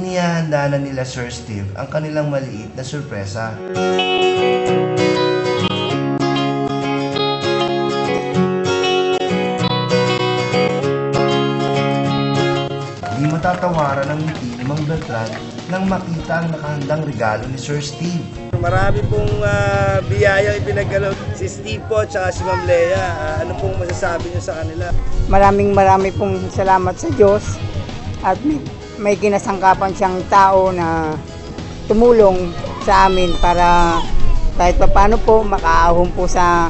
inihahanda na nila Sir Steve ang kanilang maliit na sorpresa. Di matatawaran ang ngiti ni Mang Beltran nang makita ang nakahandang regalo ni Sir Steve. Marami pong uh, biyayang ipinagkaloob si Steve po at si Ma'am Lea. Ah, ano pong masasabi niyo sa kanila? Maraming marami pong salamat sa Diyos at may, may kinasangkapan siyang tao na tumulong sa amin para kahit paano po makaahon po sa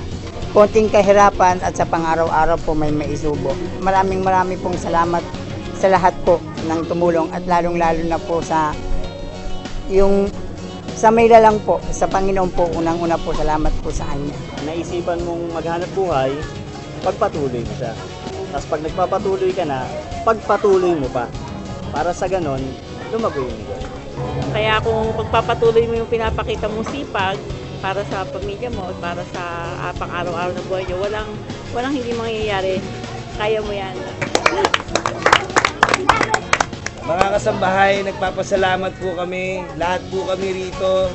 konting kahirapan at sa pang-araw-araw po may maisubo. Maraming marami pong salamat sa lahat po ng tumulong at lalong-lalo na po sa yung sa may lang po, sa Panginoon po, unang-una po, salamat po sa Kanya. naisipan mong maghanap buhay, pagpatuloy mo siya. Tapos pag nagpapatuloy ka na, pagpatuloy mo pa. Para sa ganon, lumago yung negosyo. Kaya kung pagpapatuloy mo yung pinapakita mong sipag para sa pamilya mo, para sa uh, pang-araw-araw na buhay nyo, walang, walang hindi mangyayari. Kaya mo yan. Mga kasambahay, nagpapasalamat po kami, lahat po kami rito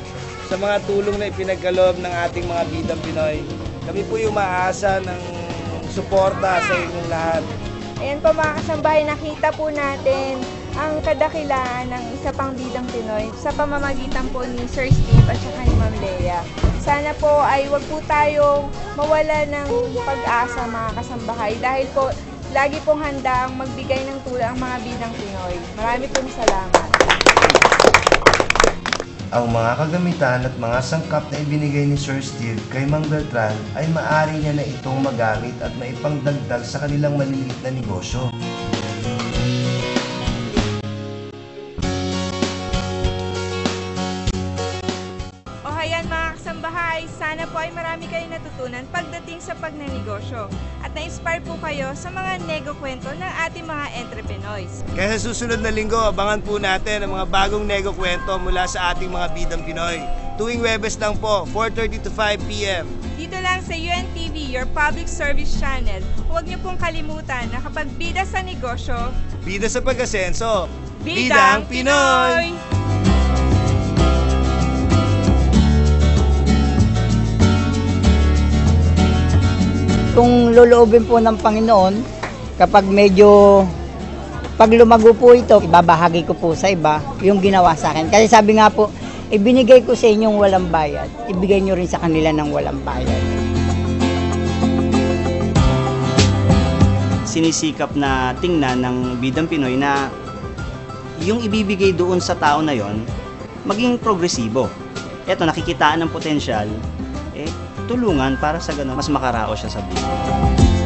sa mga tulong na ipinagkaloob ng ating mga bidang Pinoy. Kami po yung maasa ng suporta sa inyong lahat. Ayan po mga kasambahay, nakita po natin ang kadakilaan ng isa pang bidang Pinoy sa pamamagitan po ni Sir Steve at saka ni Ma'am Lea. Sana po ay wag po tayong mawala ng pag-asa mga kasambahay dahil po lagi pong handa ang magbigay ng tulong ang mga bidang Pinoy. Marami pong salamat. Ang mga kagamitan at mga sangkap na ibinigay ni Sir Steve kay Mang Beltran ay maaari niya na itong magamit at maipangdagdag sa kanilang maliliit na negosyo. Ay marami kayong natutunan pagdating sa pagnanegosyo at na-inspire po kayo sa mga nego kwento ng ating mga entrepreneurs. Kaya sa susunod na linggo, abangan po natin ang mga bagong nego kwento mula sa ating mga bidang Pinoy. Tuwing Webes lang po, 4.30 to 5 p.m. Dito lang sa UNTV, your public service channel. Huwag niyo pong kalimutan na kapag bida sa negosyo, Bida sa pag-asenso, Bidang Pinoy! Kung loloobin po ng Panginoon, kapag medyo pag lumago po ito, ibabahagi ko po sa iba yung ginawa sa akin. Kasi sabi nga po, ibinigay ko sa inyong walang bayad, ibigay nyo rin sa kanila ng walang bayad. Sinisikap na tingnan ng bidang Pinoy na yung ibibigay doon sa tao na yon maging progresibo. Eto, nakikitaan ng potensyal, tulungan para sa ganun, mas makarao siya sa buhay.